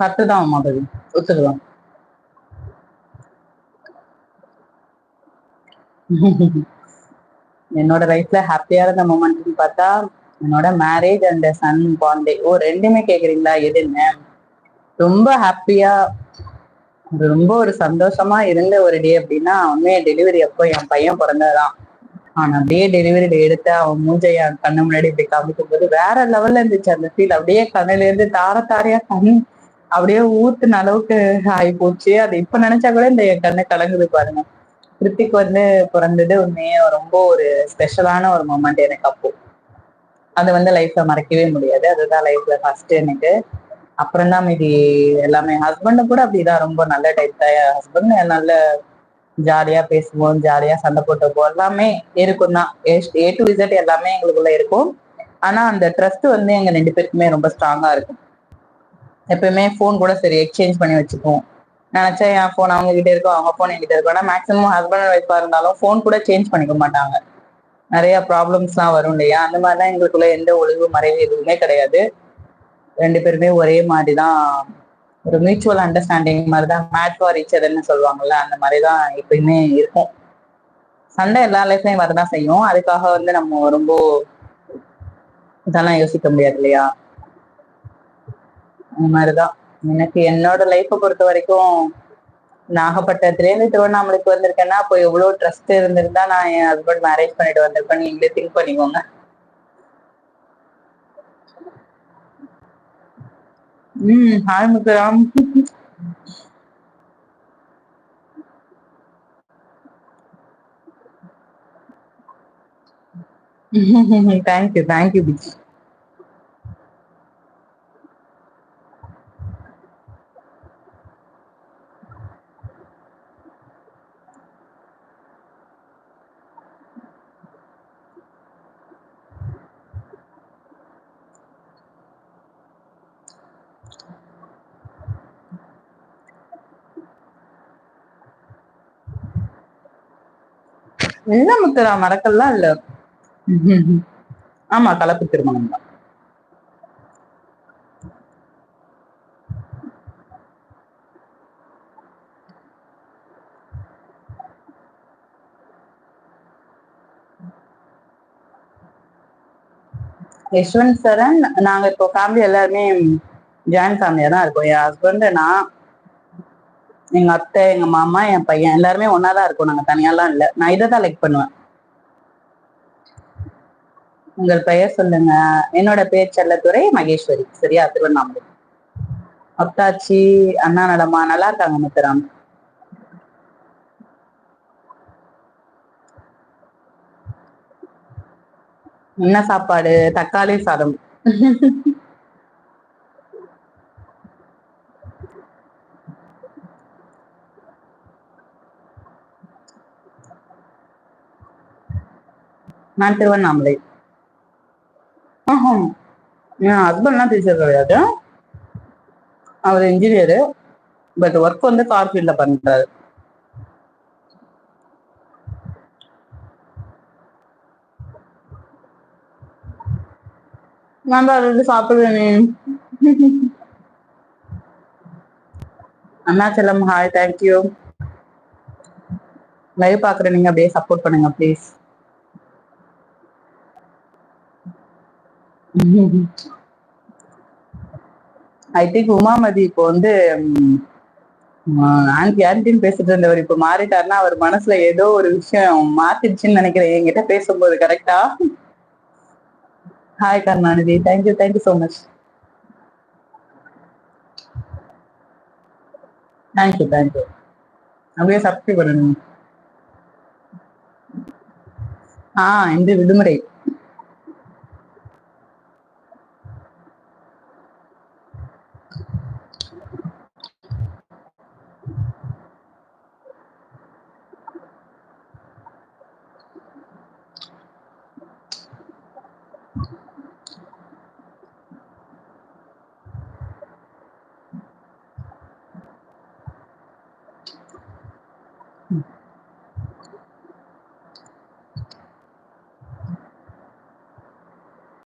பத்து தான் மாதவி. ஒத்துக்கலாம் என்னோட லைஃப்ல ஹாப்பியா இருந்த மூமெண்ட்னு பார்த்தா என்னோட மேரேஜ் அண்ட் சன் பாண்டே ஓ ரெண்டுமே கேக்குறீங்களா? எதுன்னு ரொம்ப ஹாப்பியா ரொம்ப ஒரு சந்தோஷமா இருந்த ஒரு டே அப்படின்னா உண்மையா டெலிவரி அப்போ என் பையன் பிறந்ததான் ஆனா அப்படியே டெலிவரி எடுத்து அவன் மூஞ்சைய என் கண்ணு முன்னாடி இப்படி காமிக்கும் போது வேற லெவல்ல இருந்துச்சு அந்த ஃபீல் அப்படியே கண்ணுல இருந்து தார தாரையா கண் அப்படியே ஊத்துன அளவுக்கு ஆகி போச்சு. அது இப்ப நினைச்சா கூட இந்த என் கண்ணு கலங்குது பாருங்க. கிருத்திக் வந்து பிறந்தது உண்மையே ரொம்ப ஒரு ஸ்பெஷலான ஒரு மூமெண்ட் எனக்கு அப்போ. அது வந்து லைஃப்ல மறக்கவே முடியாது. அதுதான் லைஃப்ல ஃபர்ஸ்ட் எனக்கு. அப்புறம் தான் மீதி எல்லாமே. ஹஸ்பண்டும் கூட அப்படிதான். ரொம்ப நல்ல டைப் தான். ஹஸ்பண்ட் நல்ல ஜாலியா பேசுவோம். ஜாலியா சண்டை போட்டுப்போம். எல்லாமே இருக்கும் தான். ஏ டு விசட் எல்லாமே எங்களுக்குள்ள இருக்கும். ஆனா அந்த ட்ரஸ்ட் வந்து எங்க ரெண்டு பேருக்குமே ரொம்ப ஸ்ட்ராங்கா இருக்கும். எப்பயுமே ஃபோன் கூட சரி எக்ஸ்சேஞ்ச் பண்ணி வச்சுக்குவோம் நினைச்சா என் ஃபோன் அவங்க கிட்டே இருக்கும் அவங்க ஃபோன் என்கிட்ட இருக்கும் ஆனால் மேக்ஸிமம் ஹஸ்பண்ட் அண்ட் ஒய்ஃபாக இருந்தாலும் ஃபோன் கூட சேஞ்ச் பண்ணிக்க மாட்டாங்க. நிறைய ப்ராப்ளம்ஸ்லாம் வரும் இல்லையா? அந்த மாதிரிலாம் எங்களுக்குள்ள எந்த ஒளிவு மறைவு எதுவுமே கிடையாது. ரெண்டு பேருமே ஒரே மாதிரி தான் ஒரு மியூச்சுவல் அண்டர்ஸ்டாண்டிங் மாதிரி தான் மேட் ஃபார் ரீச்சர்னு சொல்லுவாங்கல்ல அந்த மாதிரி தான் எப்பயுமே இருக்கும். சண்டை எல்லா லைஃப்லையும் வரதான் செய்யும். அதுக்காக வந்து நம்ம ரொம்ப இதெல்லாம் யோசிக்க முடியாது இல்லையா? அந்த மாதிரிதான். எனக்கு என்னோட லைஃப்பை பொறுத்த வரைக்கும் நாகப்பட்டினத்துலேருந்து திருவண்ணாமலைக்கு வந்திருக்கேன்னா அப்போ எவ்வளோ ட்ரஸ்ட் இருந்திருந்தா நான் என் ஹஸ்பண்ட் மேரேஜ் பண்ணிட்டு வந்திருப்பேன். நீங்களே திங்க் பண்ணிக்கோங்க. ம் hi Muthuram thank you thank you PG இல்ல முத்துரா மடக்கெல்லாம் இல்ல? ஆமா கலப்பு திருமணம் தான். யஷ்வந்த் சரண் நாங்க இப்போ ஃபேமிலி எல்லாருமே ஜாயின் ஃபேமிலியா தான் இருக்கோம். என் ஹஸ்பண்ட் நான் எங்க அத்தை எங்க மாமா என் பையன் எல்லாருமே ஒன்னாதான் இருக்கோம். நாங்க தனியாலாம் இல்ல. நான் இதை தான் லைக் பண்ணுவேன். உங்கள் பெயர் சொல்லுங்க. என்னோட பேர் செல்லத்துறை மகேஸ்வரி. சரியா? திருவண்ணாமலை. அப்தாச்சி அண்ணா நடமா நல்லா இருக்காங்க முத்துராம். என்ன சாப்பாடு? தக்காளி சாதம். நான் திருவண்ணாமலை. ஆஹம். என் ஹஸ்பண்ட்லாம் டீச்சர் கிடையாது. அவர் இன்ஜினியரு பட் ஒர்க் வந்து கார் ஃபீல்டில் பண்ணுறாரு நான் தான் ரெண்டு சாப்பிடுவேன். அண்ணாச்சலம் ஹாய் தேங்க்யூ லைவ் பாக்குற நீங்க அப்படியே சப்போர்ட் பண்ணுங்க ப்ளீஸ் ஐ திங்க் உமாமதி இப்போ வந்து ஆன்டி ஆன்டின்னு பேசிட்டு இருந்தவர் இப்ப மாறிட்டாருன்னா அவர் மனசுல ஏதோ ஒரு விஷயம் மாத்திடுச்சுன்னு நினைக்கிறேன். என்கிட்ட பேசும்போது கரெக்டா hi Karunanidhi. Thank you thank you so much thank you thank you அப்படியே சப்ஸ்கிரைப் பண்ணணும். ஆ இந்த விடுமுறை.